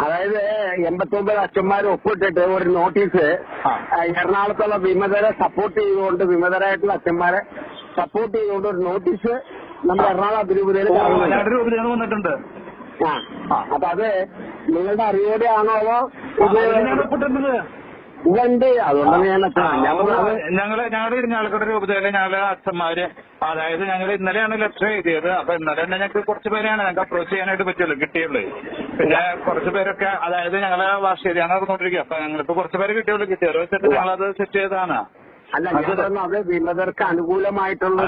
അതായത് എൺപത്തി ഒമ്പത് അച്ഛന്മാർ ഒപ്പിട്ടിട്ട് ഒരു നോട്ടീസ് എറണാകുളത്തുള്ള വിമതരെ സപ്പോർട്ട് ചെയ്തുകൊണ്ട് വിമതരായിട്ടുള്ള അച്ഛന്മാരെ സപ്പോർട്ട് ചെയ്തുകൊണ്ട് ഒരു നോട്ടീസ് നമ്മുടെ എറണാകുളം അതിരൂപതയിൽ വന്നിട്ടുണ്ട്. ആ. അപ്പൊ അത് നിങ്ങളുടെ അറിവോടെ ആണോ അതോ അതുകൊണ്ടാണ് ഞാൻ പറഞ്ഞത് ഞങ്ങൾ ഞങ്ങളുടെ ഇരിഞ്ഞാലക്കുട രൂപതയിലെ ഞങ്ങളെ അച്ഛന്മാര് അതായത് ഞങ്ങൾ ഇന്നലെയാണ് ലെറ്റർ എഴുതിയത്. അപ്പൊ ഇന്നലെ തന്നെ ഞങ്ങൾക്ക് കുറച്ച് പേരെയാണ് ഞങ്ങൾക്ക് അപ്രോച്ച് ചെയ്യാനായിട്ട് പറ്റുള്ളൂ കിട്ടിയുള്ളൂ. പിന്നെ കുറച്ച് പേരൊക്കെ അതായത് ഞങ്ങളെ വാർഷികയാണ് നടന്നുകൊണ്ടിരിക്കുക അപ്പൊ ഞങ്ങളിപ്പോ കുറച്ച് പേരെ കിട്ടിയുള്ളൂ കിട്ടിയത് ഞങ്ങളത് സെറ്റ് ചെയ്തതാണ്. അല്ല ഞാൻ പറഞ്ഞത് അത് വിമതർക്ക് അനുകൂലമായിട്ടുള്ള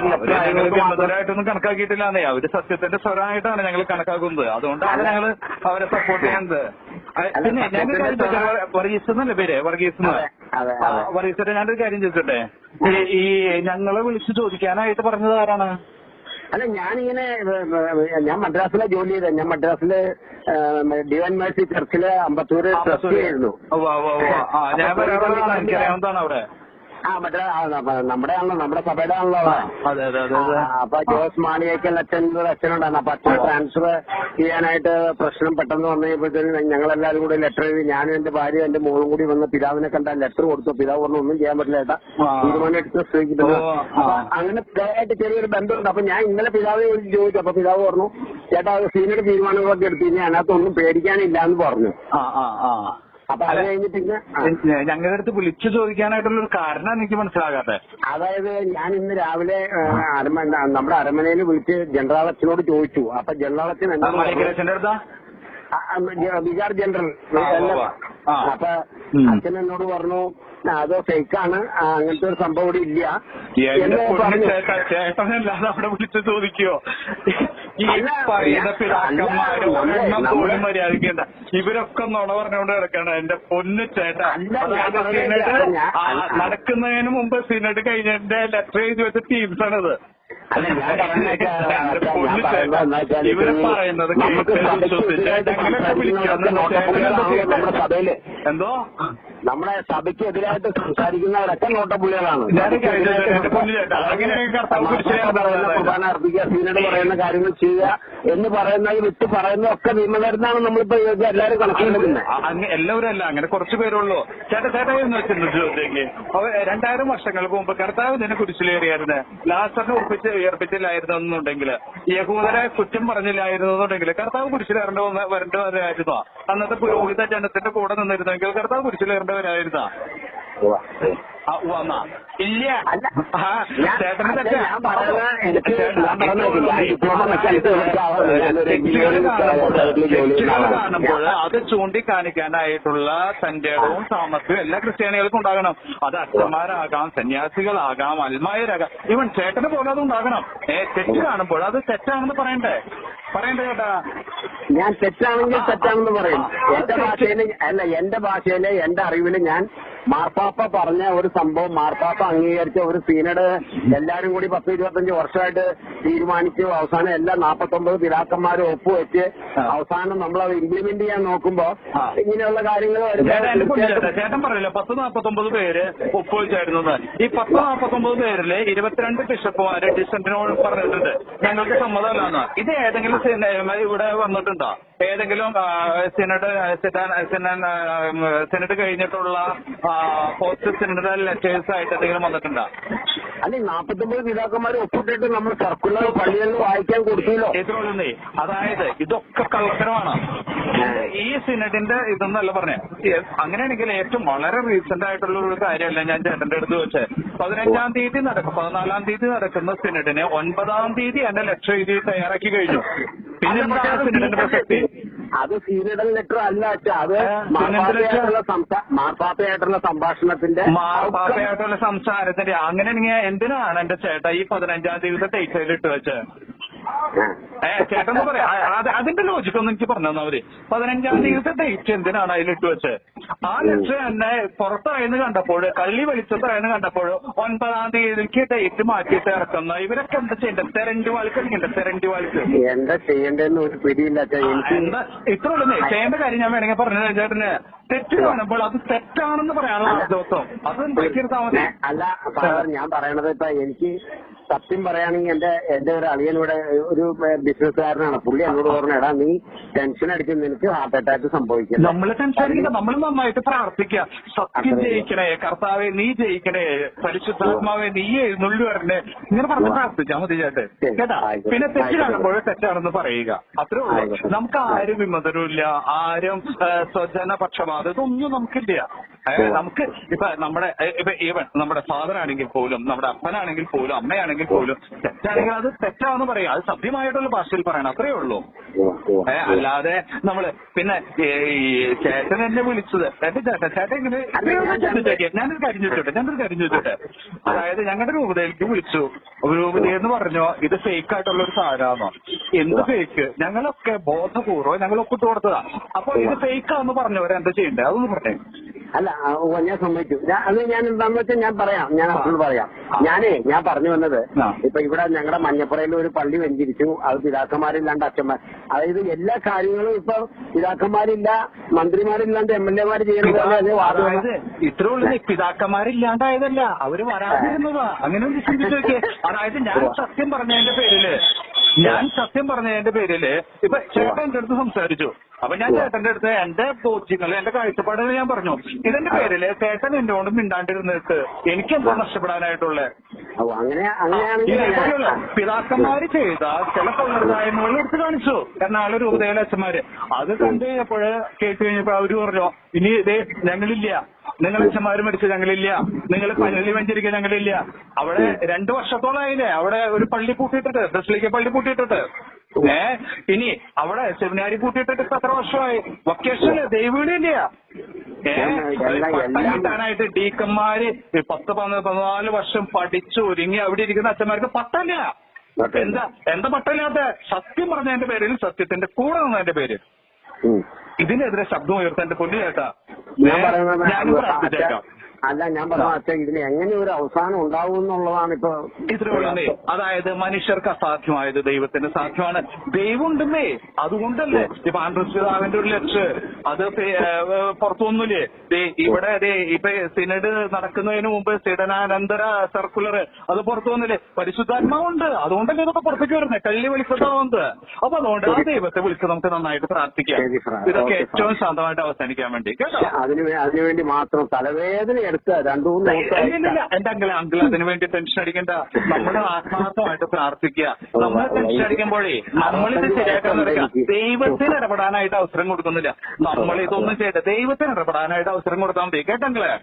കണക്കാക്കിയിട്ടില്ലാന്നേ. അവർ സത്യത്തിന്റെ സ്വരമായിട്ടാണ് ഞങ്ങൾ കണക്കാക്കുന്നത്. അതുകൊണ്ടാണ് ഞങ്ങൾ അവരെ സപ്പോർട്ട് ചെയ്യുന്നത്. പിന്നെ വർഗീസ് എന്നല്ലേ പേര്? വർഗീസ്. വർഗീസിന്റെ ഞാനൊരു കാര്യം ചോദിച്ചോട്ടെ? ഈ- ഞങ്ങളെ വിളിച്ചു ചോദിക്കാനായിട്ട് പറഞ്ഞത് ആരാണ്? അല്ല ഞാനിങ്ങനെ ഞാൻ മദ്രാസിലെ ജോലി ചെയ്ത ഞാൻ മദ്രാസിലെ ഡിവൈൻ മേഴ്സി ചർച്ചിലെ അമ്പത്തൂര് ട്രസ്റ്റ് ആ മറ്റേ നമ്മുടെ ആണല്ലോ നമ്മുടെ സഭയുടെ ആണല്ലോ അപ്പൊ ജോസ് മാണിയേക്കൽ അച്ഛൻ അച്ഛനുണ്ടായിരുന്നു. അപ്പൊ അച്ഛൻ ട്രാൻസ്ഫർ ചെയ്യാനായിട്ട് പ്രശ്നം പെട്ടെന്ന് വന്നു വന്നപ്പോഴത്തേനും ഞങ്ങളെല്ലാവരും കൂടി ലെറ്റർ എഴുതി ഞാനും എന്റെ ഭാര്യയും എന്റെ മോളും കൂടി വന്ന് പിതാവിനെ കണ്ട ലെറ്റർ കൊടുത്തു. പിതാവ് പറഞ്ഞു ഒന്നും ചെയ്യാൻ പറ്റില്ല ഏട്ടാ. ആ. തീരുമാനം എടുത്ത് സ്വീകരിക്കുന്നത്. ഓ, ആ. അപ്പൊ അങ്ങനെ പിതാവായിട്ട് ചെറിയൊരു ബന്ധമുണ്ട്. അപ്പൊ ഞാൻ ഇന്നലെ പിതാവിനെ വിളിച്ച് ചോദിച്ചു. അപ്പൊ പിതാവ് പറഞ്ഞു ചേട്ടാ അത് സീനിയർ തീരുമാനങ്ങളൊക്കെ എടുത്തു ഇനി അതിനകത്തൊന്നും പേടിക്കാനില്ല എന്ന് പറഞ്ഞു. ആ ആ ആ. അപ്പൊ അത് കഴിഞ്ഞിട്ട് ഞങ്ങളുടെ അടുത്ത് വിളിച്ചു ചോദിക്കാനായിട്ടുള്ള ഒരു കാരണം എനിക്ക് മനസ്സിലാകാത്തെ. അതായത് ഞാൻ ഇന്ന് രാവിലെ അരമ നമ്മുടെ അരമനയിൽ വിളിച്ച് ജനറൽ അച്ഛനോട് ചോദിച്ചു. അപ്പൊ ജനറൽ അച്ഛൻ എന്നോട് പറഞ്ഞു, അടുത്താ വികാർ ജനറൽ. അപ്പൊ അച്ഛൻ എന്നോട് പറഞ്ഞു അതോ ഫേക്കാണ്? അങ്ങനത്തെ ഒരു സംഭവം ഇവിടെ ഇല്ല. ചേട്ടനല്ലാതെ അവിടെ വിളിച്ചു ചോദിക്കോ ഈ പറയുന്ന പിതാക്കന്മാരും ഒരെണ്ണം പോലും മര്യാദക്കണ്ട ഇവരൊക്കെ നുണ പറഞ്ഞുകൊണ്ട് കിടക്കണ. എന്റെ പൊന്നു ചേട്ട. അതായത് സിനഡ് നടക്കുന്നതിന് മുമ്പ് സിനഡ് കഴിഞ്ഞതിന്റെ ലെറ്റർ എഴുതി വെച്ച ടീംസ് ആണത് അല്ല, ഞാൻ പറഞ്ഞത് വെച്ചാ, എന്റെ പൊന്നു പറയുന്നത് ചേട്ടാ. എന്താ വെച്ചാൽ ഇവർ പറയുന്നത് കേട്ട് വിശ്വസിച്ച് എതിരായിട്ട് വിളിക്കാന്ന് നോട്ടപ്പുള്ളികളാണല്ലോ നമ്മുടെ എന്തോ? നമ്മുടെ സഭയ്ക്ക് എതിരായിട്ട് സംസാരിക്കുന്നവരൊക്കെ നോട്ടപ്പുള്ളികളാണ്. പറയുന്ന കുർബാന അർപ്പിക്കുക സീനോട് പറയുന്ന കാര്യങ്ങൾ ചെയ്യുക എന്ന് പറയുന്നത് വിട്ട് പറയുന്നതൊക്കെ നിയമതരുന്നാണ് നമ്മളിപ്പോ എല്ലാവരും കണക്കിലെടുക്കുന്നത്. എല്ലാവരും അല്ല അങ്ങനെ കുറച്ച് പേരുള്ളൂ. ചേട്ടാ ചേട്ടാ എന്ന് വെച്ചിട്ടുണ്ട് രണ്ടായിരം വർഷങ്ങൾക്ക് മുമ്പ് കർത്താവ് ഇതിനെ കുരിശിലേറിയായിരുന്നു? ലാസറിനെ ഉറപ്പിച്ച് ഉയർപ്പിച്ചില്ലായിരുന്നു എന്നുണ്ടെങ്കിൽ യഹൂദരെ കുറ്റം പറഞ്ഞില്ലായിരുന്നു എന്നുണ്ടെങ്കിൽ കർത്താവ് കുരിശിലേറേണ്ട വരേണ്ടവരായിരുന്നോ അന്നത്തെ പുരോഹിത ജനത്തിന്റെ കൂടെ നിന്നിരുന്നെങ്കിൽ കർത്താവ് കുരിശിലേറേണ്ടവരായിരുന്നോ വന്നാ ഇല്ല. ചേട്ടന് കാണുമ്പോൾ അത് ചൂണ്ടിക്കാണിക്കാനായിട്ടുള്ള സഞ്ചേടവും സാമർത്ഥ്യവും എല്ലാ ക്രിസ്ത്യാനികൾക്കും ഉണ്ടാകണം. അത് അച്ഛന്മാരാകാം സന്യാസികളാകാം അൽമായരാകാം. ഇവൻ ചേട്ടന് പോലും അത് ഉണ്ടാകണം. ഏ തെറ്റ് കാണുമ്പോൾ അത് തെറ്റാണെന്ന് പറയണ്ടേ? പറയണ്ടേ കേട്ടാ ഞാൻ തെറ്റാണെങ്കിൽ തെറ്റാണെന്ന് പറയും. എന്റെ ഭാഷയിൽ അല്ല എന്റെ ഭാഷയിൽ എന്റെ അറിവിൽ ഞാൻ മാർപ്പാപ്പ പറഞ്ഞ ഒരു സംഭവം മാർപ്പാപ്പ അംഗീകരിച്ച ഒരു സീനഡ് എല്ലാരും കൂടി പത്ത് ഇരുപത്തഞ്ച് വർഷമായിട്ട് തീരുമാനിച്ചു. അവസാനം എല്ലാ നാപ്പത്തൊമ്പത് പിതാക്കന്മാരും ഒപ്പുവെച്ച്. അവസാനം നമ്മൾ അത് ഇംപ്ലിമെന്റ് ചെയ്യാൻ നോക്കുമ്പോ ഇങ്ങനെയുള്ള കാര്യങ്ങൾ ചേട്ടൻ പറയല്ലോ പത്ത് നാപ്പത്തൊമ്പത് പേര് ഒപ്പുവെച്ചായിരുന്നു ഈ പത്ത് നാപ്പത്തൊമ്പത് പേരിൽ ഇരുപത്തിരണ്ട് ബിഷപ്പുമാര് ഡിസന്റിനോട് പറഞ്ഞിട്ടുണ്ട്. ഞങ്ങൾക്ക് സമ്മതമല്ലാന്ന്. ഇത് ഏതെങ്കിലും ഇവിടെ വന്നിട്ടുണ്ടോ? ഏതെങ്കിലും സെനറ്റ് സിനഡ് സിനഡ് കഴിഞ്ഞിട്ടുള്ള പോസ്റ്റ് സിനഡ് ലെറ്റേഴ്സ് ആയിട്ട് എന്തെങ്കിലും വന്നിട്ടുണ്ടോ? അല്ലെ നാപ്പത്തൊമ്പത് പിതാക്കന്മാർ ഒപ്പിട്ടിട്ട് നമ്മൾ സർക്കുലർ പള്ളികളിൽ വായിക്കാൻ കൊടുത്തില്ലോ. അതായത് ഇതൊക്കെ കള്ളത്തരമാണ്. ഈ സിനഡിന്റെ ഇതെന്നല്ല പറഞ്ഞേ. അങ്ങനെയാണെങ്കിൽ ഏറ്റവും വളരെ റീസെന്റ് ആയിട്ടുള്ള ഒരു കാര്യമല്ല ഞാൻ ചേട്ടന്റെ അടുത്ത് വെച്ച് പതിനഞ്ചാം തീയതി നടക്കും. പതിനാലാം തീയതി നടക്കുന്ന സിനഡിനെ ഒൻപതാം തീയതി എന്റെ ലക്ഷ്യം എഴുതി തയ്യാറാക്കി കഴിഞ്ഞു. പിന്നെ സിനഡിന്റെ പ്രസക്തി? അത് സീനിയർ ലെറ്റർ അല്ല അച്ഛാ. അത് മാർപ്പാപ്പയായിട്ടുള്ള മാർപ്പാപ്പയായിട്ടുള്ള സംഭാഷണത്തിന്റെ മാർപ്പാപ്പയായിട്ടുള്ള സംസാരത്തിന്റെ അങ്ങനെ എന്തിനാണ് എന്റെ ചേട്ടാ ഈ പതിനഞ്ചാം തീയതി ഡേറ്റ് ഇട്ട് വെച്ചത് ഏ ചേട്ടൻ പറയാ. അതിന്റെ ലോജിക്ക് ഒന്ന് എനിക്ക് പറഞ്ഞു തന്നാ മതി. പതിനഞ്ചാം തീയതി ഡേറ്റ് എന്തിനാണ് അതിലിട്ട് വെച്ചത് ആ ലക്ഷ്യം തന്നെ പുറത്തായെന്ന് കണ്ടപ്പോൾ കള്ളി വെളിച്ചത്തായെന്ന് കണ്ടപ്പോൾ ഒൻപതാം തീയതിക്ക് ഡേറ്റ് മാറ്റിയിട്ട് ഇറക്കുന്ന. ഇവരൊക്കെ എന്താ ചെയ്യേണ്ടത് തെരണ്ടി വാൾക്ക് കളിക്കണ്ടേ തെരണ്ടി വാൾക്ക്? എന്താ ചെയ്യേണ്ടതെന്ന് ഒരു പിടിയില്ല എന്താ? ഇത്ര ഉള്ളൂ. ചെയ്യേണ്ട കാര്യം ഞാൻ വേണമെങ്കിൽ പറഞ്ഞു ചേട്ടന്. തെറ്റ് കാണുമ്പോൾ അത് തെറ്റാണെന്ന് പറയാനുള്ള ദിവസം. അത് എന്താ അല്ല ഞാൻ പറയണത് ഇപ്പൊ എനിക്ക് സത്യം പറയുകയാണെങ്കിൽ എന്റെ എന്റെ ഒരു അളിയനൂടെ ഒരു ബിസിനസ്സുകാരനാണ്. പുള്ളി എന്നോട് പറഞ്ഞു എടാ നീ ടെൻഷൻ അടിച്ച് നിനക്ക് ഹാർട്ട് അറ്റാക്ക് സംഭവിക്കില്ല? നമ്മൾ ടെൻഷനില്ല നമ്മൾ നന്നായിട്ട് പ്രാർത്ഥിക്കുക സത്യം. ജയിക്കണേ കർത്താവെ നീ ജയിക്കണേ പരിശുദ്ധാത്മാവെ നീ എഴുന്നള്ളി വരണേ ഇങ്ങനെ പറഞ്ഞ് പ്രാർത്ഥിച്ചാൽ മതി ചേട്ടൻ. കേട്ടാ? പിന്നെ തെറ്റ് ആയിക്കോട്ടെ. കാണുമ്പോൾ തെറ്റാണെന്ന് പറയുക. അത്രേ ഉള്ളൂ. നമുക്ക് ആരും വിമതരുമില്ല. ആരും ഏ, സ്വജന ഇതൊന്നും നമുക്കില്ല. നമുക്ക് ഇപ്പൊ നമ്മുടെ ഇപ്പൊ ഈവൻ നമ്മുടെ ഫാദർ ആണെങ്കിൽ പോലും നമ്മുടെ അപ്പനാണെങ്കിൽ പോലും അമ്മയാണെങ്കിൽ പോലും തെറ്റാണെങ്കിൽ അത് തെറ്റാണെന്ന് പറയാം. അത് സഭ്യമായിട്ടുള്ള ഭാഷയിൽ പറയണം അത്രേ ഉള്ളൂ. അല്ലാതെ നമ്മൾ പിന്നെ ഈ ചേട്ടൻ എന്നെ വിളിച്ചത്. എന്റെ ചേട്ടൻ ചേട്ടൻ ഇങ്ങനെ ഞാനൊരു കാര്യം ചോദിച്ചോട്ടെ? ഞാനൊരു കാര്യം ചോദിച്ചോട്ടെ? അതായത് ഞങ്ങളുടെ രൂപതയിലേക്ക് വിളിച്ചു. രൂപത എന്ന് പറഞ്ഞോ ഇത് ഫേക്ക് ആയിട്ടുള്ള ഒരു സാധനമാണോ എന്ത് ഫേക്ക് ഞങ്ങളൊക്കെ ബോധപൂർവം ഞങ്ങൾ ഒപ്പിട്ട് കൊടുത്തതാ. അപ്പൊ ഇത് ഫേക്ക് ആണെന്ന് പറഞ്ഞവരെ എന്താ ചെയ്യണ്ടേ? അതൊന്നും പറഞ്ഞേ. അല്ല ഞാൻ സമ്മതിച്ചു. അത് ഞാൻ എന്താന്ന് വെച്ചാൽ ഞാൻ പറയാം. ഞാൻ അപ്പോൾ പറയാം. ഞാനേ ഞാൻ പറഞ്ഞു വന്നത്. ഇപ്പൊ ഇവിടെ ഞങ്ങളുടെ മഞ്ഞപ്പുറയിൽ ഒരു പള്ളി വെഞ്ചിരിച്ചു. അത് പിതാക്കന്മാരില്ലാണ്ട് അച്ഛന്മാർ അതായത് എല്ലാ കാര്യങ്ങളും ഇപ്പൊ പിതാക്കന്മാരില്ല മന്ത്രിമാരില്ലാണ്ട് എം എൽ എമാര് ചെയ്യുന്നത് ഇത്ര പിതാക്കന്മാരില്ലാണ്ടായതല്ല. അവർ വരാതിരുന്നതാ അങ്ങനെ ഒന്ന് ചിന്തിച്ചു നോക്കിയേ. അതായത് ഞാൻ സത്യം പറഞ്ഞതിന്റെ പേരിൽ ഞാൻ സത്യം പറഞ്ഞതിന്റെ പേരിൽ ഇപ്പൊ ചേട്ടൻ എന്റെ അടുത്ത് സംസാരിച്ചു. അപ്പൊ ഞാൻ ചേട്ടന്റെ അടുത്ത് എന്റെ ബോധ്യങ്ങൾ എന്റെ കാഴ്ചപ്പാടുകൾ ഞാൻ പറഞ്ഞു. ഇതിന്റെ പേരിൽ ചേട്ടൻ എന്നോട് മിണ്ടാണ്ടിരുന്നിട്ട് എനിക്ക് എന്താ നഷ്ടപ്പെടാനായിട്ടുള്ളത് പിതാക്കന്മാര് ചെയ്ത ചില സമ്പ്രദായങ്ങളും എടുത്തു കാണിച്ചു. എറണാകുളം രൂപതയിലെ അച്ഛന്മാര് അത് കണ്ടു കഴിഞ്ഞപ്പോൾ കേട്ട് കഴിഞ്ഞപ്പോ അവർ പറഞ്ഞു ഇനി ഇതേ ഞങ്ങളില്ല. നിങ്ങൾ അച്ഛന്മാര് മരിച്ച ഞങ്ങളില്ല. നിങ്ങൾ പള്ളി വഞ്ചരിക്കാൻ ഞങ്ങളില്ല. അവിടെ രണ്ടു വർഷത്തോളായില്ലേ അവിടെ ഒരു പള്ളി പൂട്ടിയിട്ടിട്ട് ബസ്ലിക്ക് പള്ളി പൂട്ടിയിട്ടിട്ട്. ഏ? ഇനി അവിടെ സെമിനാരി പൂട്ടിയിട്ടിട്ട് എത്ര വർഷമായി? വൊക്കേഷൻ ദൈവീടില്ല കിട്ടാനായിട്ട് ഡീക്കന്മാര് പത്ത് പതിനാല് വർഷം പഠിച്ചു ഒരുങ്ങി അവിടെ ഇരിക്കുന്ന അച്ഛന്മാർക്ക് പട്ടല്ല. എന്താ? എന്താ പട്ടമില്ലാത്ത? സത്യം പറഞ്ഞതിന്റെ പേരിൽ സത്യത്തിന്റെ കൂടെ നിന്നതിന്റെ പേര് ഉം. ഇതിനെതിരെ ശബ്ദം ഉയർത്തേണ്ട പൊന്നു ചേട്ടാ. ഞാൻ പ്രാർത്ഥിച്ചേക്കാം അല്ല ഞാൻ പറഞ്ഞ അച്ഛൻ ഇതിന് എങ്ങനെ ഒരു അവസാനം ഉണ്ടാവും എന്നുള്ളതാണ് ഇപ്പൊ ഇത്രയുള്ളേ അതായത് മനുഷ്യർക്ക് അസാധ്യമായത് ദൈവത്തിന് സാധ്യമാണ് ദൈവം ഉണ്ടെന്നേ അതുകൊണ്ടല്ലേ? ഇപ്പൊ ആൻഡ്രസ്വിതാവിന്റെ ഒരു ലെറ്റർ അത് പുറത്തുവന്നില്ലേ ഇവിടെ ദേ ഇപ്പൊ സിനഡ് നടക്കുന്നതിന് മുമ്പ് സിഡനാനന്തര സർക്കുലർ അത് പുറത്തു വന്നില്ലേ പരിശുദ്ധാത്മാവുണ്ട്. അതുകൊണ്ടല്ലേ ഇതൊക്കെ പുറത്തേക്ക് വരുന്നത് കള്ളി വിളിച്ചതാവുന്നത് അപ്പൊ അതുകൊണ്ട് ആ ദൈവത്തെ വിളിച്ച് നമുക്ക് നന്നായിട്ട് പ്രാർത്ഥിക്കാം. ഇതൊക്കെ ഏറ്റവും ശാന്തമായിട്ട് അവസാനിക്കാൻ വേണ്ടി. കേട്ടോ? അതിനുവേണ്ടി മാത്രം തലവേദന എടുത്ത് രണ്ടു മൂന്ന് എന്റെ അങ്കിൾ അങ്കിൾ അതിനു വേണ്ടി ടെൻഷൻ അടിക്കണ്ട. നമ്മൾ ആത്മാർത്ഥമായിട്ട് പ്രാർത്ഥിക്കുക. നമ്മൾ ടെൻഷൻ അടിക്കുമ്പോഴേ നമ്മളിത് ശരിയാക്കാൻ നടക്കുക. ദൈവത്തിന് ഇടപെടാനായിട്ട് അവസരം കൊടുക്കുന്നില്ല. നമ്മൾ ഇതൊന്നും ചെയ്യട്ടെ ദൈവത്തിന് ഇടപെടാനായിട്ട് അവസരം കൊടുത്താൽ മതി.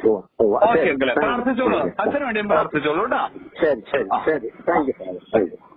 Oh, okay. അങ്കിളെ. പ്രാർത്ഥിച്ചോളൂ. അച്ഛന് വേണ്ടിയും പ്രാർത്ഥിച്ചോളൂ കേട്ടോ. ശരി ശരി ശരി. Thank you thank you.